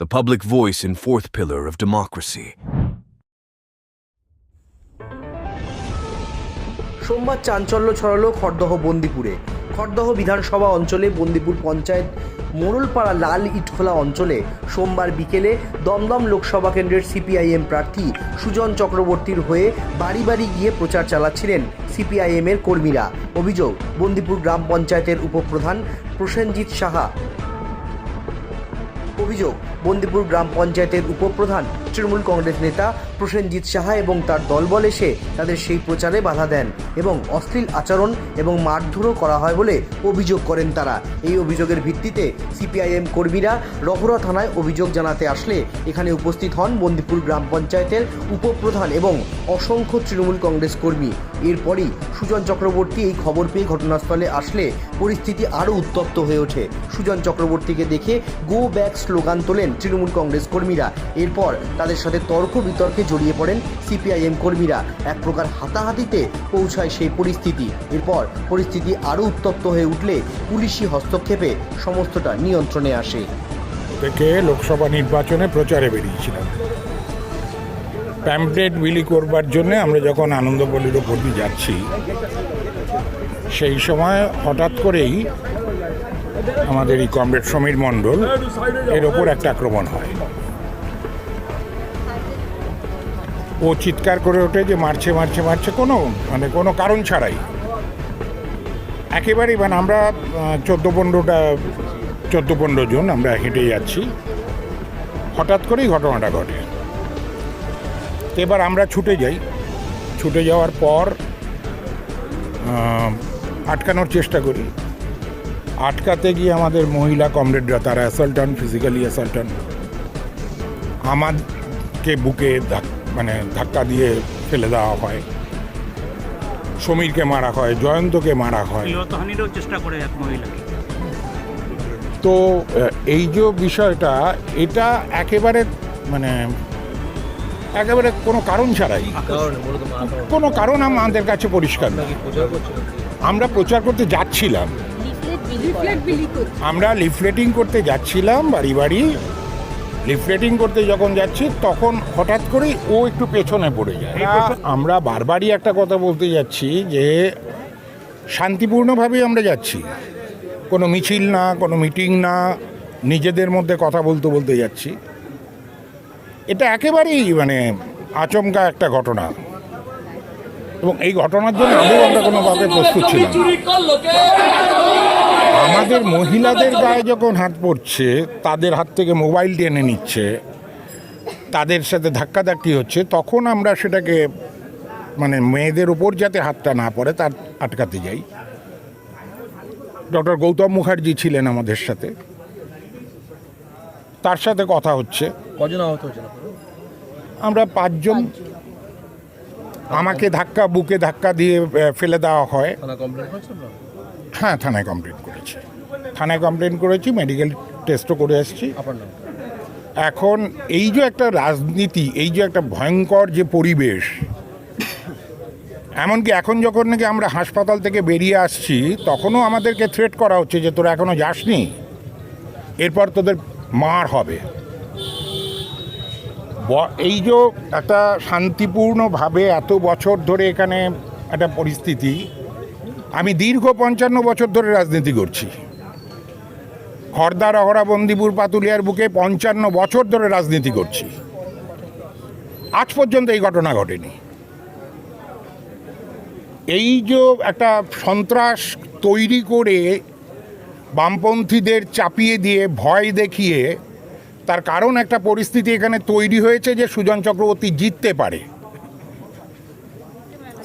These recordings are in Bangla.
the public voice and fourth pillar of democracy. সোমবার চাঞ্চল্য ছড়ালো খড়দহ বন্দিপুরে। খড়দহ বিধানসভা অঞ্চলে বন্দিপুর পঞ্চায়েত মোড়লপাড়া লাল ইটখোলা অঞ্চলে সোমবার বিকেলে দমদম লোকসভা কেন্দ্রের সিপিআইএম প্রার্থী সুজন চক্রবর্তীর হয়ে বাড়ি বাড়ি গিয়ে প্রচার চালাচ্ছিলেন সিপিআইএমের কর্মীরা। অভিযোগ, বন্দিপুর গ্রাম পঞ্চায়েতের উপপ্রধান প্রসেনজিৎ সাহা। অভিযোগ, বন্দিপুর গ্রাম পঞ্চায়েতের উপপ্রধান তৃণমূল কংগ্রেস নেতা প্রসেনজিৎ সাহা এবং তার দলবল এসে তাদের সেই প্রচারে বাধা দেন এবং অশ্লীল আচরণ এবং মারধরও করা হয় বলে অভিযোগ করেন তারা। এই অভিযোগের ভিত্তিতে সিপিআইএম কর্মীরা রহরা থানায় অভিযোগ জানাতে আসলে এখানে উপস্থিত হন বন্দিপুর গ্রাম পঞ্চায়েতের উপপ্রধান এবং অসংখ্য তৃণমূল কংগ্রেস কর্মী। এরপরই সুজন চক্রবর্তী এই খবর পেয়ে ঘটনাস্থলে আসলে পরিস্থিতি আরও উত্তপ্ত হয়ে ওঠে। সুজন চক্রবর্তীকে দেখে গো ব্যাক স্লোগান তোলেন তৃণমূল কংগ্রেস কর্মীরা। এরপর তাদের সাথে তর্ক বিতর্কে জড়িয়ে পড়েন সিপিআইএম কর্মীরা। এক প্রকার হাতাহাতিতে পৌঁছায় সেই পরিস্থিতি। এরপর পরিস্থিতি আরও উত্তপ্ত হয়ে উঠলে পুলিশি হস্তক্ষেপে সমস্তটা নিয়ন্ত্রণে আসে। থেকে লোকসভা নির্বাচনে প্রচারে বেরিয়েছিলাম। প্যাম্পলেট বিলি করবার জন্য আমরা যখন আনন্দপল্লীর ওপর যাচ্ছি, সেই সময় হঠাৎ করেই আমাদের এই কমরেড সমীর মণ্ডল, এর ওপর একটা আক্রমণ হয়। ও চিৎকার করে ওঠে যে মারছে মারছে মারছে, কোনো মানে কোনো কারণ ছাড়াই। একেবারেই মানে আমরা চোদ্দ পনেরোটা, চোদ্দ পনেরো জন আমরা হেঁটে যাচ্ছি। হঠাৎ করেই ঘটনাটা ঘটে। এবার আমরা ছুটে যাই। ছুটে যাওয়ার পর আটকানোর চেষ্টা করি। আটকাতে গিয়ে আমাদের মহিলা কমরেডরা তারা অ্যাসল্টন ফিজিক্যালি অ্যাসল্টন আমাকে বুকে মানে ধাক্কা দিয়ে ফেলে দেওয়া হয়। সমীরকে মারা হয় জয়ন্তকে মারা হয়। চেষ্টা করে এক মহিলাকে তো এই যে বিষয়টা এটা একেবারে মানে একেবারে কোনো কারণ ছাড়াই। কোনো কারণ আমাদের কাছে পরিষ্কার আমরা প্রচার করতে যাচ্ছিলাম। আমরা লিফলেটিং করতে যাচ্ছিলাম বাড়ি বাড়ি। লিফলেটিং করতে যখন যাচ্ছি তখন হঠাৎ করেই ও একটু পেছনে পড়ে যায়। আমরা বারবারই একটা কথা বলতে যাচ্ছি যে শান্তিপূর্ণভাবেই আমরা যাচ্ছি। কোনো মিছিল না কোনো মিটিং না নিজেদের মধ্যে কথা বলতে বলতে যাচ্ছি। এটা একেবারেই মানে আচমকা একটা ঘটনা। এবং এই ঘটনার জন্য আদৌ আমরা কোনোভাবে প্রস্তুত ছিলাম। আমাদের মহিলাদের গায়ে যখন হাত পড়ছে তাদের হাত থেকে মোবাইল টেনে নিচ্ছে তাদের সাথে ধাক্কাধাক্কি হচ্ছে তখন আমরা সেটাকে মানে মেয়েদের উপর যাতে হাতটা না পড়ে তার আটকাতে যাই। ডক্টর গৌতম মুখার্জি ছিলেন আমাদের সাথে। তার সাথে কথা হচ্ছে। কজন আহত হয়েছিল আমরা পাঁচজন। আমাকে ধাক্কা বুকে ধাক্কা দিয়ে ফেলে দেওয়া হয়। হ্যাঁ থানায় কমপ্লেন করেছি। থানায় কমপ্লেন করেছি মেডিকেল টেস্টও করে এসেছি এখন এই যে একটা রাজনীতি এই যে একটা ভয়ঙ্কর যে পরিবেশ এমনকি এখন যখন নাকি আমরা হাসপাতাল থেকে বেরিয়ে আসছি তখনও আমাদেরকে থ্রেট করা হচ্ছে যে তোরা এখনও যাসনি এরপর তোদের মার হবে। এই যে একটা শান্তিপূর্ণভাবে এত বছর ধরে এখানে একটা পরিস্থিতি আমি দীর্ঘ পঞ্চান্ন বছর ধরে রাজনীতি করছি। খর্দা রহরা বন্দিপুর পাতুলিয়ার বুকে পঞ্চান্ন বছর ধরে রাজনীতি করছি। আজ পর্যন্ত এই ঘটনা ঘটেনি। এই যে একটা সন্ত্রাস তৈরি করে বামপন্থীদের চাপিয়ে দিয়ে, ভয় দেখিয়ে, তার কারণ একটা পরিস্থিতি এখানে তৈরি হয়েছে যে সুজন চক্রবর্তী জিততে পারে।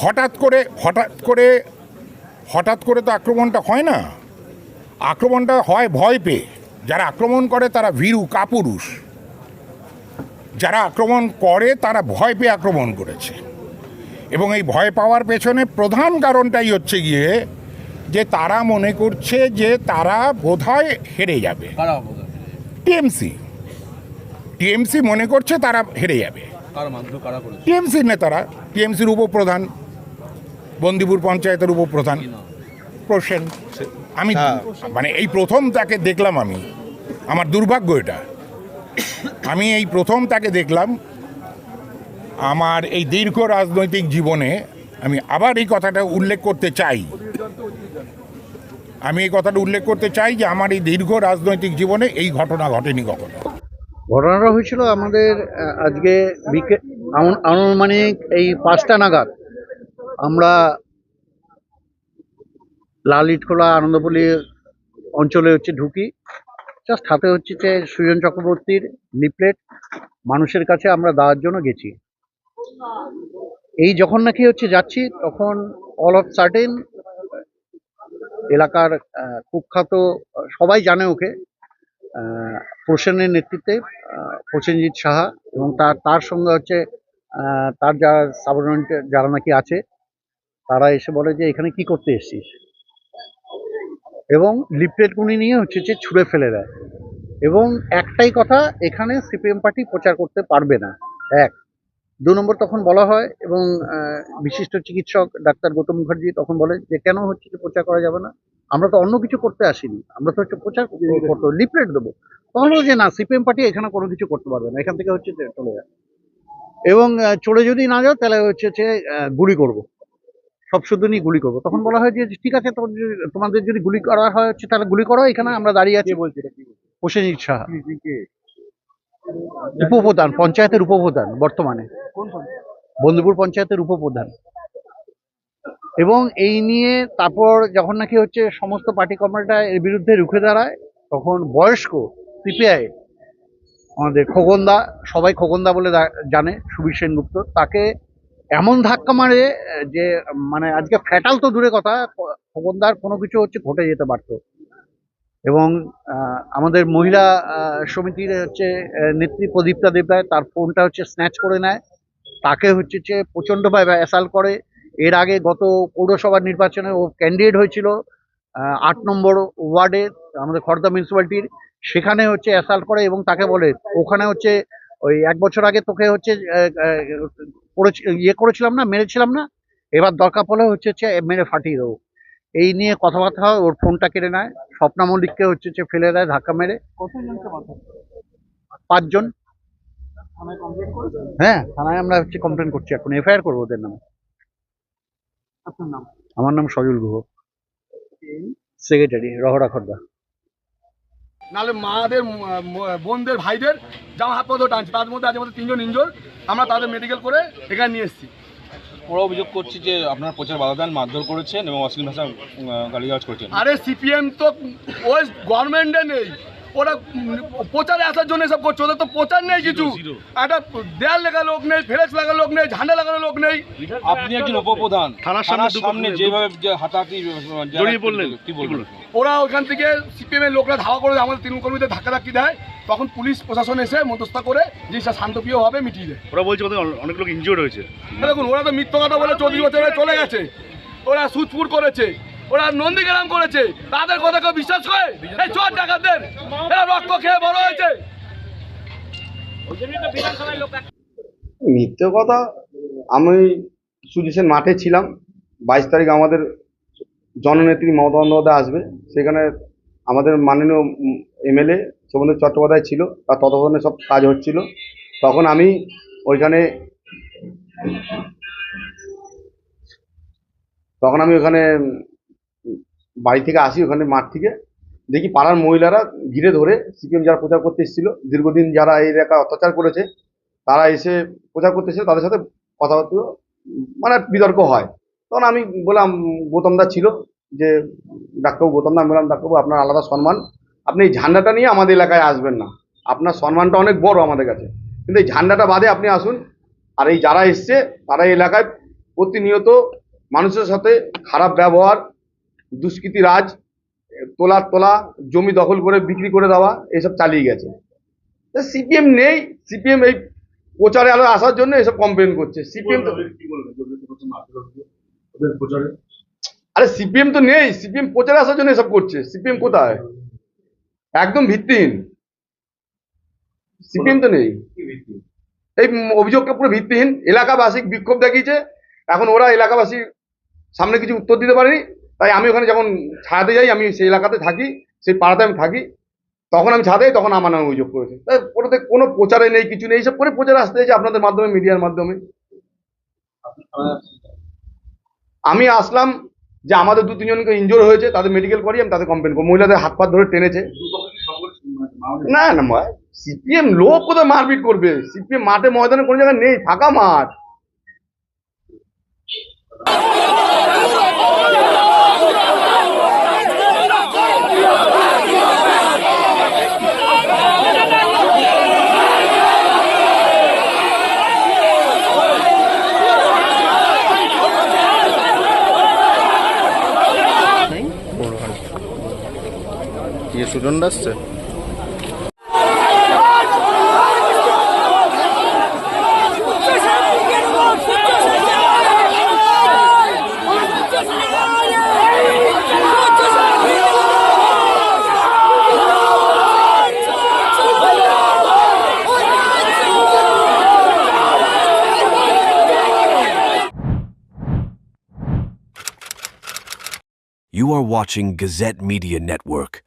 হঠাৎ করে হঠাৎ করে হঠাৎ করে তো আক্রমণটা হয় না। আক্রমণটা হয় ভয় পেয়ে। যারা আক্রমণ করে তারা ভীরু কাপুরুষ। যারা আক্রমণ করে তারা ভয় পেয়ে আক্রমণ করেছে। এবং এই ভয় পাওয়ার পেছনে প্রধান কারণটাই হচ্ছে গিয়ে যে তারা মনে করছে যে তারা বোধহয় হেরে যাবে। টিএমসি। টিএমসি মনে করছে তারা হেরে যাবে। টিএমসির নেতারা টিএমসির উপপ্রধান বন্দিপুর পঞ্চায়েতের উপপ্রধান। প্রসেন আমি মানে এই প্রথম তাকে দেখলাম আমি। আমার দুর্ভাগ্য এটা। আমি এই প্রথম তাকে দেখলাম। আমার এই দীর্ঘ রাজনৈতিক জীবনে আমি আবার এই কথাটা উল্লেখ করতে চাই। আমি এই কথাটা উল্লেখ করতে চাই যে আমার এই দীর্ঘ রাজনৈতিক জীবনে এই ঘটনা ঘটেনি কখনো। ঘটনাটা হয়েছিল আমাদের আজকে বিকে আনুমানিক এই পাঁচটা নাগাদ। আমরা লাল ইটখোলা আনন্দপল্লী অঞ্চলে হচ্ছে ঢুকি। জাস্ট হাতে হচ্ছে যে সুজন চক্রবর্তীর লিফলেট মানুষের কাছে আমরা দেওয়ার জন্য গেছি। এই যখন নাকি হচ্ছে যাচ্ছি, তখন অল অফ সার্টেন এলাকার কুখ্যাত, সবাই জানে ওকে প্রসেনের নেতৃত্বে প্রসেনজিৎ সাহা এবং তার তার সঙ্গে হচ্ছে তার যারা সাবঅর্ডিনেট যারা নাকি আছে তারা এসে বলে যে এখানে কি করতে এসেছিস? এবং লিপলেট লিফলেটগুলি নিয়ে হচ্ছে যে ছুঁড়ে ফেলে দেয়। এবং একটাই কথা এখানে সিপিএম পার্টি প্রচার করতে পারবে না। এক দু নম্বর তখন বলা হয় এবং বিশিষ্ট চিকিৎসক ডাক্তার গৌতম মুখার্জি তখন বলে যে কেন হচ্ছে যে প্রচার করা যাবে না? আমরা তো অন্য কিছু করতে আসিনি। আমরা তো হচ্ছে প্রচার করতে লিফলেট দেবো। তখন বলে যে না সিপিএম পার্টি এখানে কোনো কিছু করতে পারবে না। এখান থেকে হচ্ছে চলে যায়। এবং চলে যদি না যাও তাহলে হচ্ছে যে গুলি করব। সব শুদ্ধ নিয়ে গুলি করব। তখন বলা হয় যে ঠিক আছে তোমাদের যদি গুলি করা হয় হচ্ছে তাহলে গুলি করো এখানে আমরা দাঁড়িয়ে আছি। প্রসেনজিৎ সাহা। উপপ্রধান পঞ্চায়েতের উপপ্রধান বর্তমানে। বন্ধুপুর পঞ্চায়েতের উপপ্রধান। এবং এই নিয়ে তারপর যখন নাকি হচ্ছে সমস্ত পার্টি কর্মীরা এর বিরুদ্ধে রুখে দাঁড়ায় তখন বয়স্ক সিপিআই আমাদের খোকনদা সবাই খোকনদা বলে জানে সুবীর সেনগুপ্ত তাকে এমন ধাক্কা মারে, যে মানে আজকে ফ্যাটাল তো দূরে কথা খোকনদার কোনো কিছু হচ্ছে ঘটে যেতে পারতো। এবং আমাদের মহিলা সমিতির হচ্ছে নেত্রী প্রদীপ্তা দেবরায়, তার ফোনটা হচ্ছে স্ন্যাচ করে নেয়। তাকে হচ্ছে, যে, প্রচণ্ডভাবে অ্যাসাল করে। এর আগে গত পৌরসভা নির্বাচনে ও ক্যান্ডিডেট হয়েছিল আট নম্বর ওয়ার্ডে আমাদের খড়দা মিউনিসিপ্যালিটির সেখানে হচ্ছে অ্যাসাল্ট করে এবং তাকে বলে, ওখানে হচ্ছে ওই এক বছর আগে তোকে হচ্ছে ইয়ে করেছিলাম না মেরেছিলাম না? এবার দরকার পড়লে হচ্ছে হচ্ছে মেরে ফাটিয়ে দেবো। এই নিয়ে কথাবার্তা হয় ওর ফোনটা কেড়ে নেয়। স্বপ্না মল্লিককে হচ্ছে হচ্ছে ফেলে দেয় ধাক্কা মেরে। পাঁচজন। হ্যাঁ থানায় আমরা হচ্ছে কমপ্লেন করছি এখন। এফআইআর করব ওদের নামে। আমার নাম সজল গুহ। সেক্রেটারি রহরা খর্দা। নাহলে মাদের বোনদের ভাইদের জামা হাত পর্যন্ত টানছে। তার মধ্যে আজ আমাদের তিনজন ইঞ্জোর আমরা তাদের মেডিকেল করে এখানে নিয়ে এসেছি। ওরা অভিযোগ করছে যে আপনার প্রচার বাধা দেন মারধর করেছেন এবং অশ্লীল ভাষা গালিগালাজ করেছেন। আরে সিপিএম তো ওই গভর্নমেন্টে নেই। ওরা প্রচারে আসার জন্য এসব করছে ওদের তো প্রচার নেই কিছু। একটা দেয়াল লেখা লোক নেই ফেরেস লাগা লোক নেই ঝান্ডা লাগানো লোক নেই। আপনি একজন উপপ্রধান। থানার সামনে যেভাবে হাতাহাতি জড়িয়ে পড়লেন। কি বলবেন? ওরা ওখান থেকে সিপিএম এর লোকরা ধাওয়া করে আমাদের তৃণমূল কর্মীদের ধাক্কা ধাক্কি দেয় তখন পুলিশ প্রশাসন এসে মধ্যস্থতা করে জিনিসটা শান্তপ্রিয়ভাবে মিটিয়ে দেয়। ওরা বলছে ওদের অনেক লোক ইনজিওর্ড হয়েছে। দেখুন ওরা তো মিথ্য কথা বলে চব্বিশ বছরে চলে গেছে। ওরা সুচপুর করেছে। ওরা নন্দীগ্রাম করেছে। তাদের কথা কেউ বিশ্বাস করে? এই চোর ডাকাতদের। এরা রক্ত খেয়ে বড় হয়েছে। মিথ্যে কথা, আমি সুজিসের মাঠে ছিলাম। বাইশ তারিখ আমাদের জননেত্রী মমতা বন্দ্যোপাধ্যায় আসবে। সেখানে আমাদের মাননীয় এমএলএ শোভেন্দু চট্টোপাধ্যায় ছিল। তার তত্ত্বাবধানে সব কাজ হচ্ছিল। তখন আমি ওইখানে তখন আমি ওখানে বাড়ি থেকে আসি ওখানে মাঠ থেকে। দেখি পাড়ার মহিলারা ঘিরে ধরে সিপিএম যারা প্রচার করতে এসেছিল, দীর্ঘদিন যারা এই এলাকা অত্যাচার করেছে, তারা এসে প্রচার করতে এসে তাদের সাথে কথাবার্তা মানে বিতর্ক হয়। তখন আমি বললাম, গৌতম দা ছিল যে, ডাক্তারবাবু, গৌতম দা, আমি বললাম, ডাক্তারবাবু, আপনার আলাদা সম্মান। আপনি এই ঝান্ডাটা নিয়ে আমাদের এলাকায় আসবেন না। আপনার সম্মানটা অনেক বড় আমাদের কাছে। কিন্তু এই ঝান্ডাটা বাদে আপনি আসুন। আর এই যারা এসছে, তারা এলাকায় প্রতিনিয়ত মানুষের সাথে খারাপ ব্যবহার দুষ্কৃতি রাজ তোলা তোলা জমি দখল করে বিক্রি করে দেওয়া এসব চালিয়ে গেছে। সিপিএম নেই সিপিএম এই প্রচারে আলো আসার জন্য এসব কমপ্লেন করছে। সিপিএম তো আরে সিপিএম তো নেই সিপিএম প্রচারে আসার জন্য এসব করছে। সিপিএম কোথায়? একদম ভিত্তিহীন। সিপিএম তো নেই। এই অভিযোগটা পুরো ভিত্তিহীন। এলাকাবাসী বিক্ষোভ দেখিয়েছে। এখন ওরা এলাকাবাসী সামনে কিছু উত্তর দিতে পারেনি। তাই আমি ওখানে যখন ছায়াতে যাই, আমি সেই এলাকাতে থাকি, সেই পাড়াতে আমি থাকি, তখন আমি ছাদে তখন আমার নামে অভিযোগ করেছে। তাই ওটাতে কোনো প্রচারে নেই, কিছু নেই, এইসব করে প্রচার আসতে হয়েছে আপনাদের মাধ্যমে, মিডিয়ার মাধ্যমে। আমি আসলাম যে আমাদের দু তিনজনকে ইনজোর হয়েছে, তাদের মেডিকেল করি আমি তাদের কমপ্লেন করব। মহিলাদের হাত পা ধরে টেনেছে। না না সিপিএম লোক কোথায় মারপিট করবে? সিপিএম মাঠে ময়দানে কোনো জায়গায় নেই, ফাঁকা মাঠ। You are watching Gazette Media Network.